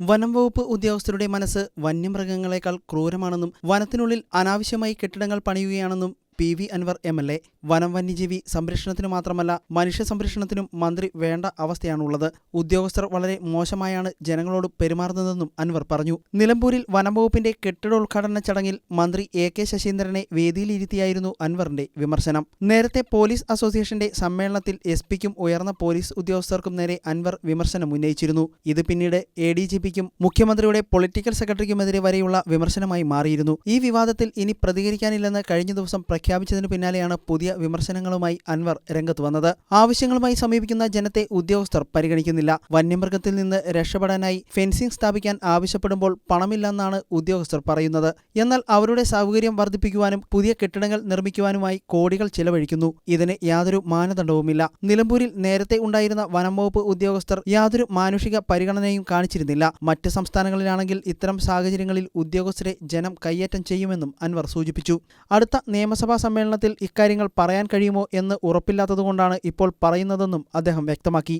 വനം വകുപ്പ് ഉദ്യോഗസ്ഥരുടെ മനസ്സ് വന്യമൃഗങ്ങളെക്കാൾ ക്രൂരമാണെന്നും വനത്തിനുള്ളിൽ അനാവശ്യമായി കെട്ടിടങ്ങൾ പണിയുകയാണെന്നും P V Anvar M L A. വനം വന്യജീവി സംരക്ഷണത്തിനു മാത്രമല്ല മനുഷ്യ സംരക്ഷണത്തിനും മന്ത്രി വേണ്ട അവസ്ഥയാണുള്ളത്. ഉദ്യോഗസ്ഥർ വളരെ മോശമായാണ് ജനങ്ങളോട് പെരുമാറുന്നതെന്നും അൻവർ പറഞ്ഞു. നിലമ്പൂരിൽ വനംവകുപ്പിന്റെ കെട്ടിടോദ്ഘാടന ചടങ്ങിൽ മന്ത്രി എ കെ ശശീന്ദ്രനെ വേദിയിലിരുത്തിയായിരുന്നു അൻവറിന്റെ വിമർശനം. നേരത്തെ പോലീസ് അസോസിയേഷന്റെ സമ്മേളനത്തിൽ എസ് പിക്കും ഉയർന്ന പോലീസ് ഉദ്യോഗസ്ഥർക്കും നേരെ അൻവർ വിമർശനം ഉന്നയിച്ചിരുന്നു. ഇത് പിന്നീട് എ ഡി ജി പിക്കും മുഖ്യമന്ത്രിയുടെ പൊളിറ്റിക്കൽ സെക്രട്ടറിക്കുമെതിരെ വരെയുള്ള വിമർശനമായി മാറിയിരുന്നു. ഈ വിവാദത്തിൽ ഇനി പ്രതികരിക്കാനില്ലെന്ന് കഴിഞ്ഞ ദിവസം പ്രഖ്യാപിച്ചതിനു പിന്നാലെയാണ് പുതിയ വിമർശനങ്ങളുമായി അൻവർ രംഗത്ത് വന്നത്. ആവശ്യങ്ങളുമായി സമീപിക്കുന്ന ജനത്തെ ഉദ്യോഗസ്ഥർ പരിഗണിക്കുന്നില്ല. വന്യമൃഗത്തിൽ നിന്ന് രക്ഷപ്പെടാനായി ഫെൻസിംഗ് സ്ഥാപിക്കാൻ ആവശ്യപ്പെടുമ്പോൾ പണമില്ലെന്നാണ് ഉദ്യോഗസ്ഥർ പറയുന്നത്. എന്നാൽ അവരുടെ സൗകര്യം വർദ്ധിപ്പിക്കുവാനും പുതിയ കെട്ടിടങ്ങൾ നിർമ്മിക്കുവാനുമായി കോടികൾ ചിലവഴിക്കുന്നു. ഇതിന് യാതൊരു മാനദണ്ഡവുമില്ല. നിലമ്പൂരിൽ നേരത്തെ ഉണ്ടായിരുന്ന വനം വകുപ്പ് ഉദ്യോഗസ്ഥർ യാതൊരു മാനുഷിക പരിഗണനയും കാണിച്ചിരുന്നില്ല. മറ്റ് സംസ്ഥാനങ്ങളിലാണെങ്കിൽ ഇത്തരം സാഹചര്യങ്ങളിൽ ഉദ്യോഗസ്ഥരെ ജനം കയ്യേറ്റം ചെയ്യുമെന്നും അൻവർ സൂചിപ്പിച്ചു. അടുത്ത നിയമസഭാ സമ്മേളനത്തിൽ ഇക്കാര്യങ്ങൾ പറയാൻ കഴിയുമോ എന്ന് ഉറപ്പില്ലാത്തതുകൊണ്ടാണ് ഇപ്പോൾ പറയുന്നതെന്നും അദ്ദേഹം വ്യക്തമാക്കി.